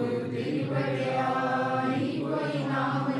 Guru Deva Deva, Deva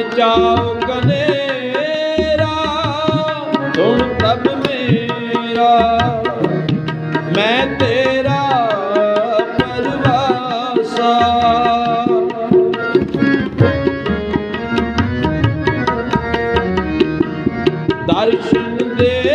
ਚਾਉ ਕਨੇਰਾ ਸੁਣ ਪ੍ਰਭ ਮੇਰਾ। ਮੈਂ ਤੇਰਾ ਪਰਵਾਸਾ। ਦਰਸ਼ਨ ਦੇ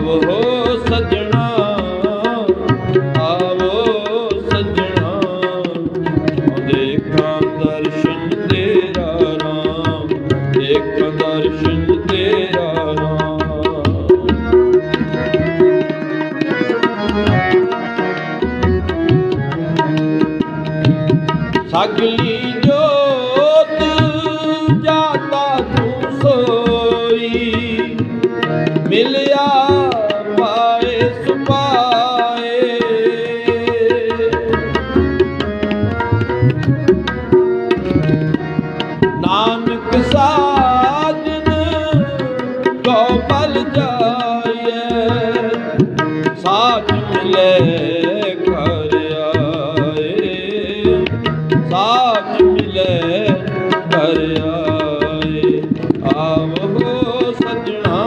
ਆਵੋ ਸਜਣਾ ਆਵੋ ਸਜਣਾ। ਦੇਖਾਂ ਦਰਸ਼ਨ ਤੇਰਾ ਰਾਮ ਦੇਖਾਂ ਦਰਸ਼ਨ ਤੇਰਾ ਰਾਮ ਸਗਲੀ ਸਾਚ ਮਿਲੇ ਘਰ ਆਏ ਆਵੋ ਸਜਣਾ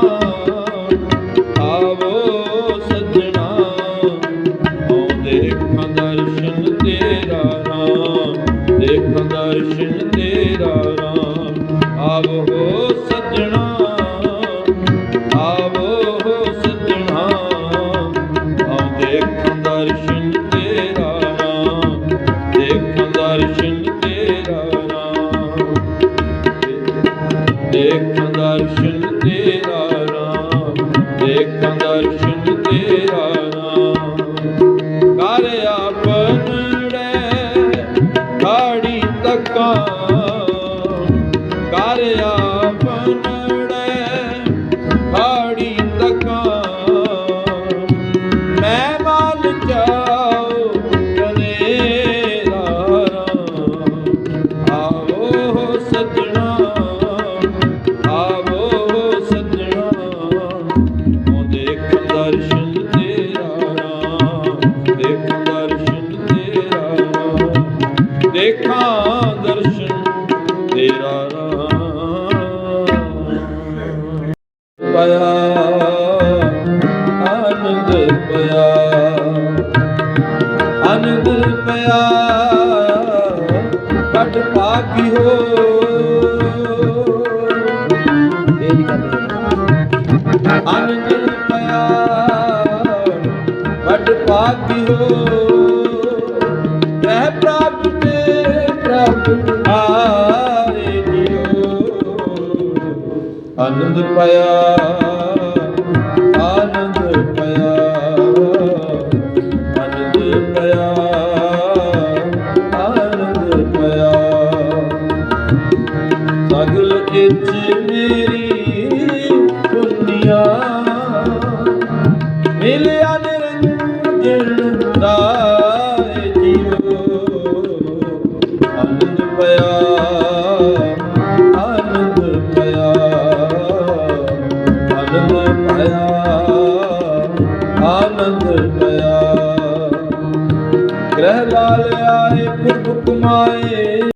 ਆਵੋ ਸਜਣਾ ਆਉ ਦੇਖਾਂ ਦਰਸ਼ਨ ਤੇਰਾ ਨਾਮ ਦੇਖ ਦਰਸ਼ਨ ਤੇਰਾ ਦੇਖਾਂ ਦਰਸ਼ਨ ਤੇਰਾ ਰਾਮ ਦੇਖਾਂ ਦਰਸ਼ਨ ਤੇਰਾ ਪਿਆ ਆਨੰਦ ਪਿਆ ਆਨੰਦ ਪਿਆ ਕੱਟ ਪਾਕੀ ਹੋ। ਤੇਰੀ ਗੱਲ ਆਨੰਦ ਪਿਆ ਕੱਟ ਪਾਕੀ ਹੋ। ਰਹਿ ਪ੍ਰਾਪਤ ਪ੍ਰਭ ਆਏ ਜਿਓ ਆਨੰਦ ਪਿਆ। ਪਿਆ